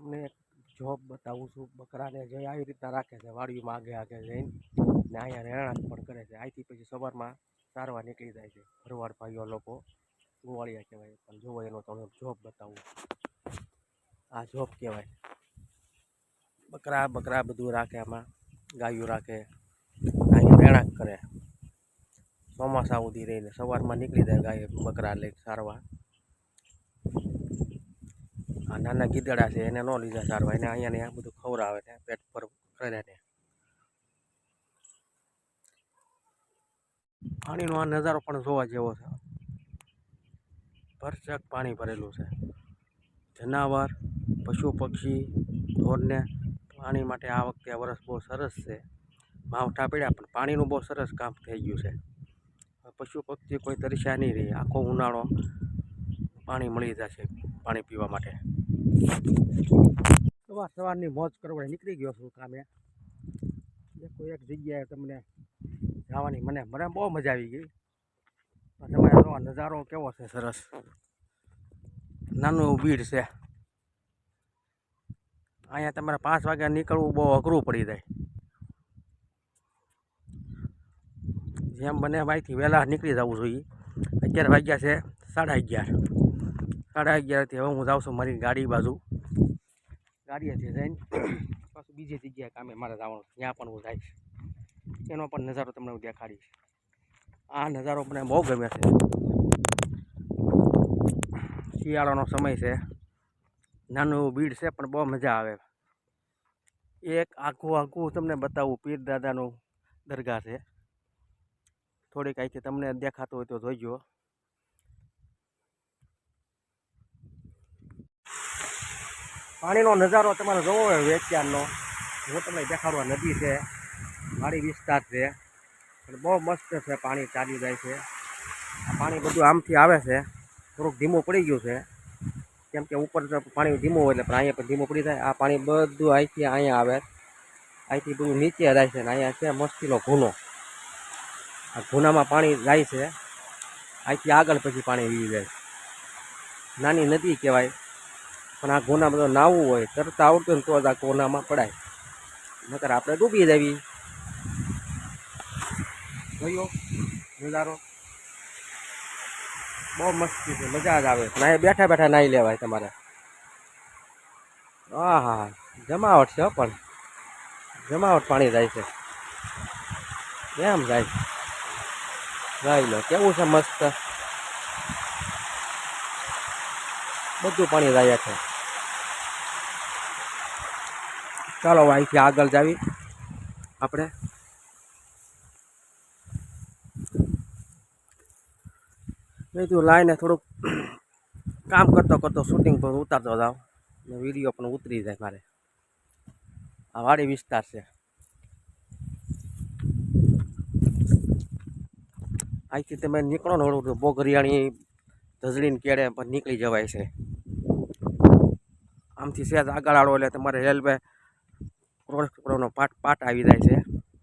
તમને જોબ બતાવું છું. બકરાને જે આવી રીતના રાખે છે વાડીમાં આગે આગે જઈને, ને અહીંયા રહેણાંક પણ કરે છે. અહીંથી પછી સવારમાં સારવા નીકળી જાય છે. ભરવાડ ભાઈઓ લોકો, ગોવાળિયા કહેવાય. પણ જોવો એનો તમને જોબ બતાવું આ જોબ કહેવાય. બકરા બકરા બધું રાખે આમાં, ગાયું રાખે, અહીંયા રહેણાંક કરે. ચોમાસા સુધી રહીને સવારમાં નીકળી જાય ગાય, બકરા લઈ સારવા આ નાના ગીદડા છે, એને ન લીધા સારવાર એને અહીંયા ને આ બધું ખવડાવે ને પેટ પર કર્યા ને પાણીનો આ નજારો પણ જોવા જેવો છે. ભરચક પાણી ભરેલું છે. જનાવર, પશુ પક્ષી, ઢોરને પાણી માટે આ વખતે આ વરસ બહુ સરસ છે. માવઠા પડ્યા, પણ પાણીનું બહુ સરસ કામ થઈ ગયું છે. પશુ પક્ષી કોઈ તરસ્યા નહીં રહી. આખો ઉનાળો પાણી મળી જશે પાણી પીવા માટે. સવાર સવારની મોજ કરવા નીકળી ગયો છું કામે. દેખો એક જગ્યાએ તમને જવાની મને મને બહુ મજા આવી ગઈ. તમે જો નજારો કેવો છે સરસ. નાનું એવું બીડ છે. અહીંયા તમારે પાંચ વાગ્યા નીકળવું બહુ અઘરું પડી જાય. જેમ બને અહીંથી વહેલા નીકળી જવું જોઈએ. અગિયાર વાગ્યા છે, સાડા અગિયાર. સાડા અગિયારથી હવે હું જાઉં છું મારી ગાડી બાજુ. ગાડીએથી જઈને પાછું બીજી જગ્યાએ કામે મારે જવાનું ત્યાં પણ હું જઈશ. એનો પણ નજારો તમને હું દેખાડીશ. આ નજારો મને બહુ ગમે છે. શિયાળાનો સમય છે. નાનું એવું બીડ છે, પણ બહુ મજા આવે. એક આખું આખું તમને બતાવું પીર દાદાનું દરગાહ છે. થોડીક અહીંથી તમને દેખાતું હોય તો જોઈજો. પાણીનો નજારો તમારે જોવો હોય વેચ્યાનનો હું તમને દેખાડવા નદી છે, વાડી વિસ્તાર છે પણ બહુ મસ્ત છે પાણી ચાલી જાય છે. આ પાણી બધું આમથી આવે છે, થોડુંક ધીમું પડી ગયું છે. કેમ કે ઉપર પાણી ધીમું હોય એટલે પણ અહીંયા પણ ધીમું પડી જાય. આ પાણી બધું અહીંથી અહીંયા આવે. અહીંથી બધું નીચે જાય છે ને અહીંયા છે મસ્તીનો ઘૂનો આ ઘૂનામાં પાણી જાય છે. અહીંથી આગળ પછી પાણી વી જાય નાની નદી કહેવાય. પણ આ ગુના બધો નાવું હોય, તરત આવડતું ને તો જ આ ગોનામાં પડાય. નકર આપણે ડૂબી જવી જોયો? નજારો? બહુ મસ્તી છે, મજા જ આવે. પણ અહીંયા બેઠા બેઠા નાહી લેવાય તમારે. હા હા જમાવટ છે પણ. જમાવટ પાણી જાય છે. કેમ જાય? જોઈ લો, કેવું છે મસ્ત? બધું પાણી જાય છે. ચાલો અહીંથી આગળ જાવી. આપણે મેં કીધું લાઈને થોડુંક કામ કરતો કરતો શૂટિંગ પણ ઉતારતો જાઉં. ને વીડિયો પણ ઉતરી જાય મારે. આ વાડી વિસ્તાર છે. અહીંથી તમે નીકળો ને ઓલું બોગરિયાણી ધજડીને કેળે પણ નીકળી જવાય છે. આમથી સહેજ આગળ આડો એટલે તમારે રેલવે ક્રોસ કરવાનો પાટ પાટ આવી જાય છે.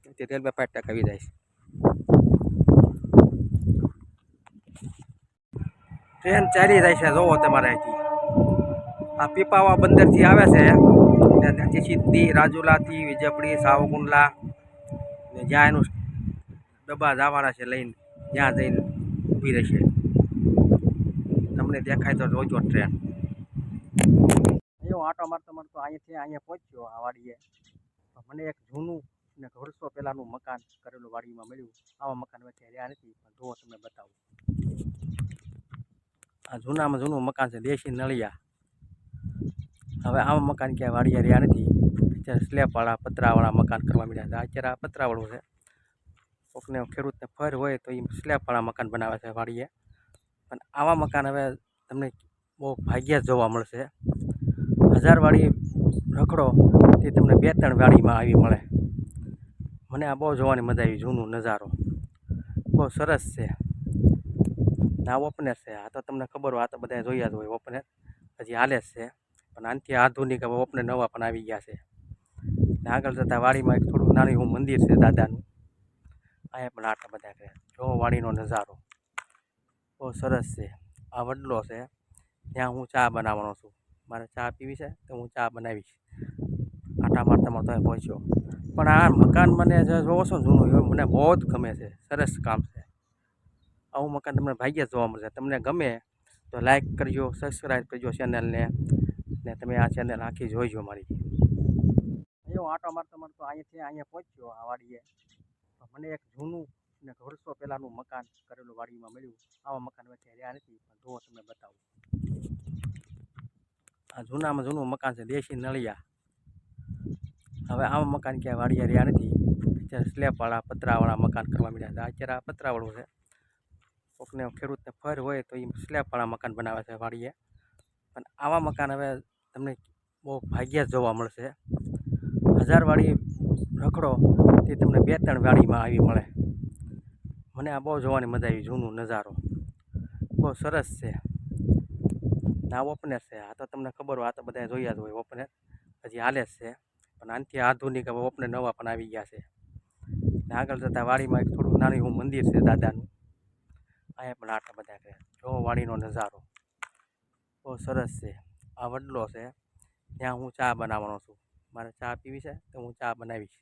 તેથી રેલવે પાટ આવી જાય છે. ટ્રેન ચાલી જાય છે, જોવો તમારે અહીંથી. આ પીપાવા બંદરથી આવે છે. ત્યાંથી સીધી રાજુલાથી વિજયપડી સાવકુંડલા ને જ્યાં એનું ડબ્બા જવાના છે લઈને ત્યાં જઈને ઊભી રહેશે તમને દેખાય તો જોજો ટ્રેન. આટો મારતો મારતો અહીંયાથી અહીંયા પહોંચ્યો આ વાડીએ. તો મને એક જૂનું ને વર્ષો પહેલાંનું મકાન કરેલું વાડીમાં મળ્યું. આવા મકાન વચ્ચે રહ્યા નથી, પણ જુઓ તમને બતાવું. આ જૂનામાં જૂનું મકાન છે, દેશી નળિયા. હવે આવા મકાન ક્યાંય વાડીએ રહ્યા નથી. અત્યારે સ્લેબવાળા પતરાવાળા મકાન કરવા મળ્યા છે. અત્યારે આ પતરાવાળું છે. કોકને ખેડૂતને ફર હોય તો એ સ્લેબવાળા મકાન બનાવે છે વાડીએ. પણ આવા મકાન હવે તમને બહુ ભાગ્યા જ જોવા મળશે. હજારવાળી રખડો તે તમને બે ત્રણ વાડીમાં આવી મળે. મને આ બહુ જોવાની મજા આવી, જૂનું નજારો. બહુ સરસ છે. આ ઓપનેર છે. આ તો તમને ખબર હોય, આ તો બધા જોયા જ હોય ઓપનેર હજી હાલે છે. પણ આનાથી આધુનિક હવે ઓપનર નવા પણ આવી ગયા છે. આગળ જતાં વાડીમાં એક થોડું નાનું એવું મંદિર છે દાદાનું. અહીંયા પણ આટલા બધા કરે જો વાડીનો નજારો. બહુ સરસ છે. આ વડલો છે. ત્યાં હું ચા બનાવવાનો છું. મારે ચા પીવી છે તો હું ચા બનાવીશ. આટા તમે પહોંચ્યો. પણ આ મકાન મને જોવો છો જૂનું, એ મને બહુ જ ગમે છે. સરસ કામ છે. આવું મકાન તમને ભાગ્યે જોવા મળશે. તમને ગમે તો લાઈક કરજો સબસ્ક્રાઈબ કરજો ચેનલને ને તમે આ ચેનલ આખી જોઈજો મારી. હું આટો મારતો મારતો અહીંયાથી અહીંયા પહોંચ્યો, આ વાડીએ. તો મને એક જૂનું ને વર્ષો પહેલાંનું મકાન કરેલું વાડીમાં મળ્યું. આવા મકાન વચ્ચે રહ્યા નથી, પણ જુઓ તમને બતાવું. આ જૂનામાં જૂનું મકાન છે, દેશી નળિયા. હવે આવા મકાન ક્યાંય વાડીએ રહ્યા નથી. અત્યારે સ્લેબવાળા, પતરાવાળા મકાન કરવા મળ્યા છે. અત્યારે આ પતરાવાળું છે. કોકને ખેડૂતને ફર હોય તો એ સ્લેબવાળા મકાન બનાવે છે વાડીએ પણ આવા મકાન હવે તમને બહુ ભાગ્યા જ જોવા મળશે. હજારવાળી રખડો તે તમને બે ત્રણ વાડીમાં આવી મળે. મને આ બહુ જોવાની મજા આવી, જૂનું નજારો. બહુ સરસ છે. ના, ઓપનેર છે. આ તો તમને ખબર હોય, આ તો બધા જોયા જ હોય, ઓપનર. હજી હાલે જ છે. પણ આનાથી આધુનિક હવે ઓપનેર નવા પણ આવી ગયા છે. આગળ જતાં વાડીમાં એક થોડું નાનું એવું મંદિર છે દાદાનું. અહીંયા પણ આટલા બધા છે. જો વાડીનો નજારો. બહુ સરસ છે. આ વડલો છે. ત્યાં હું ચા બનાવવાનો છું. મારે ચા પીવી છે તો હું ચા બનાવીશ.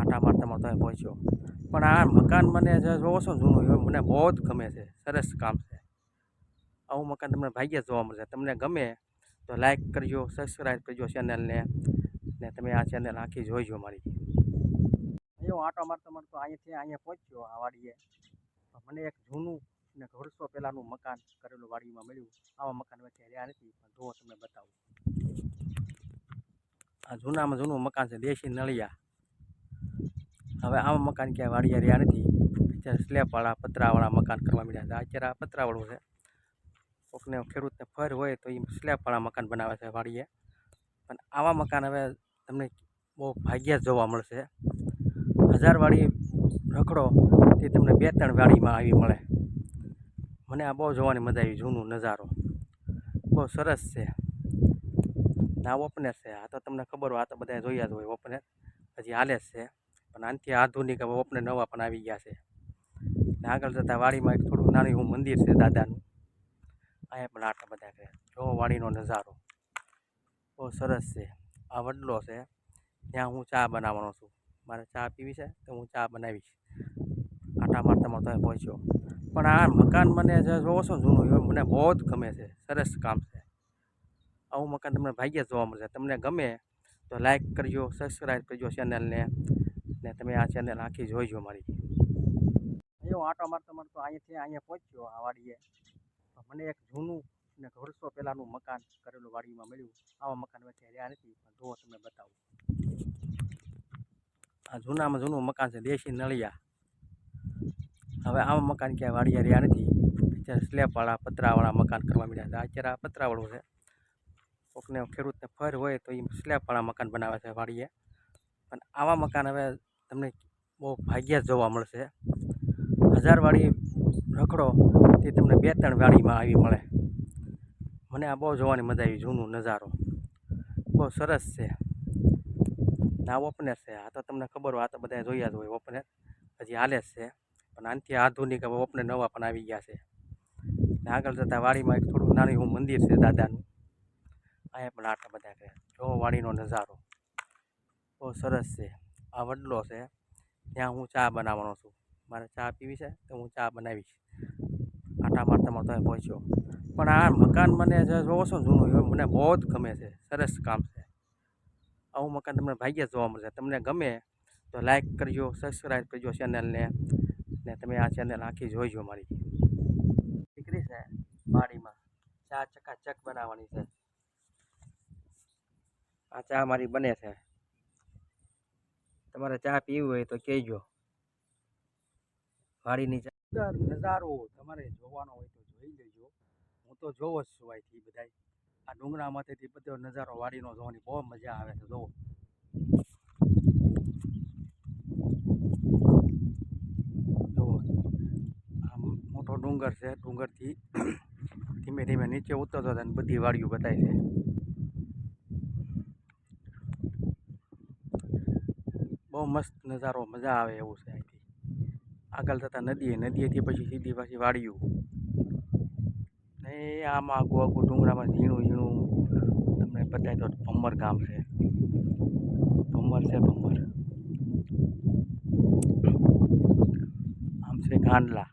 આટા મારતામાં તમે પહોંચ્યો. પણ આ મકાન મને જે જોવો છો જૂનું, એ મને બહુ જ ગમે છે. સરસ કામ છે. આવું મકાન તમને ભાગ્યે જોવા મળશે. તમને ગમે તો લાઈક કરજો સબસ્ક્રાઈબ કરજો ચેનલને ને તમે આ ચેનલ આખી જોઈજો મારી. હું આટો મારતો મારતો અહીંયાથી અહીંયા પહોંચ્યો, આ વાડીએ. મને એક જૂનું ને વર્ષો પહેલાંનું મકાન કરેલું વાડીમાં મળ્યું. આવા મકાન વચ્ચે રહ્યા નથી, પણ જુઓ તમને બતાવું. આ જૂનામાં જૂનું મકાન છે, દેશી નળિયા. હવે આવા મકાન ક્યાંય વાડીએ રહ્યા નથી. અત્યારે સ્લેબવાળા, પતરાવાળા મકાન કરવા મળ્યા છે. અત્યારે આ પતરાવાળું છે. કોકને ખેડૂતને ફર હોય તો એ સ્લેબવાળા મકાન બનાવે છે વાડીએ. પણ આવા મકાન હવે તમને બહુ ભાગ્યા જોવા મળશે. હજારવાળી રખડો તે તમને બે ત્રણ વાડીમાં આવી મળે. મને આ બહુ જોવાની મજા આવી, જૂનું નજારો. બહુ સરસ છે. આ ઓપનર છે. આ તો તમને ખબર હોય, આ તો બધા જોયા જ હોય ઓપનર હજી હાલે છે. પણ આનાથી આધુનિક હવે ઓપનર નવા પણ આવી ગયા છે. આગળ જતાં વાડીમાં એક થોડું નાનું એવું મંદિર છે દાદાનું. અહીંયા પણ આટલા બધા છે. જો વાડીનો નજારો. બહુ સરસ છે. આ વડલો છે. ત્યાં હું ચા બનાવવાનો છું. મારે ચા પીવી છે તો હું ચા બનાવીશ. આટા મારતામાં તમે પહોંચ્યો. પણ આ મકાન મને જોવો છો જૂનું, એ મને બહુ જ ગમે છે. સરસ કામ છે. આવું મકાન તમને ભાગ્યે જોવા મળશે. તમને ગમે તો લાઇક કરજો સબસ્ક્રાઈબ કરજો ચેનલને ને. તમે આ ચેનલ આખી જોઈજો મારી. હું આટો મારતો મારતો અહીંયાથી અહીંયા પહોંચ્યો, આ વાડીએ. મને એક જૂનું ને વર્ષો પહેલાંનું મકાન કરેલું વાડીમાં મળ્યું. આવા મકાન વચ્ચે રહ્યા નથી, પણ જુઓ તમને બતાવું. આ જૂનામાં જૂનું મકાન છે, દેશી નળિયા. હવે આવા મકાન ક્યાંય વાડીએ રહ્યા નથી. અત્યારે સ્લેબવાળા, પતરાવાળા મકાન કરવા મળ્યા છે. અત્યારે આ પતરાવાળું છે. કોકને ખેડૂતને ફર હોય તો એ સ્લેબવાળા મકાન બનાવે છે વાડીએ. પણ આવા મકાન હવે તમને બહુ ભાગ્યા જ જોવા મળશે. હજારવાળી રખડો તે તમને બે ત્રણ વાડીમાં આવી મળે. મને આ બહુ જોવાની મજા આવી, જૂનું નજારો. બહુ સરસ છે. ના ઓપનેર છે. આ તો તમને ખબર હોય, આ તો બધા જોયા જ હોય ઓપનેર હજી હાલે જ છે. પણ આનાથી આધુનિક હવે ઓપનર નવા પણ આવી ગયા છે. ને આગળ જતાં વાડીમાં એક થોડું નાનું એવું મંદિર છે દાદાનું. અહીંયા પણ આટલા બધા કરે જો વાડીનો નજારો. બહુ સરસ છે. આ વડલો છે. ત્યાં હું ચા બનાવવાનો છું. મારે ચા પીવી છે તો હું ચા બનાવીશ. આટા મારતા મારતા પહોંચ્યો. પણ આ મકાન મને જે જોવો છો જૂનું, એ મને બહુ જ ગમે છે. સરસ કામ છે. આવું મકાન તમને ભાગ્યે જોવા મળશે. તમને ગમે તો લાઇક કરજો સબસ્ક્રાઈબ કરજો ચેનલને ને તમે આ ચેનલ આખી જોઈજો મારી. દીકરી છે વાડીમાં. ચા ચકાચક બનાવવાની છે. આ ચા મારી બને છે. તમારે ચા પીવી હોય તો કહેજો. વાડીની ચા નજારો તમારે જોવાનો હોય તો જોવો જ છું અહીંથી બધાય. આ ડુંગરામાંથી બધો નજારો વાડીનો જોવાની બહુ મજા આવે છે, જોવો. મોટો ડુંગર છે, ડુંગરથી ધીમે ધીમે નીચે ઉતરતો અને બધી વાડીઓ બતાય છે. બહુ મસ્ત નજારો, મજા આવે એવું છે અહીંથી. આગળ થતાં નદીએ, નદીએથી પછી સીધી પાછી વાડીઓ. ને આમાં આગુ આગુ ડુંગરામાં ઝીણું ઝીણું તમને બતાય તો ભમર ગામ છે. ભમર છે, ભમર. આમ છે ગાંડલા.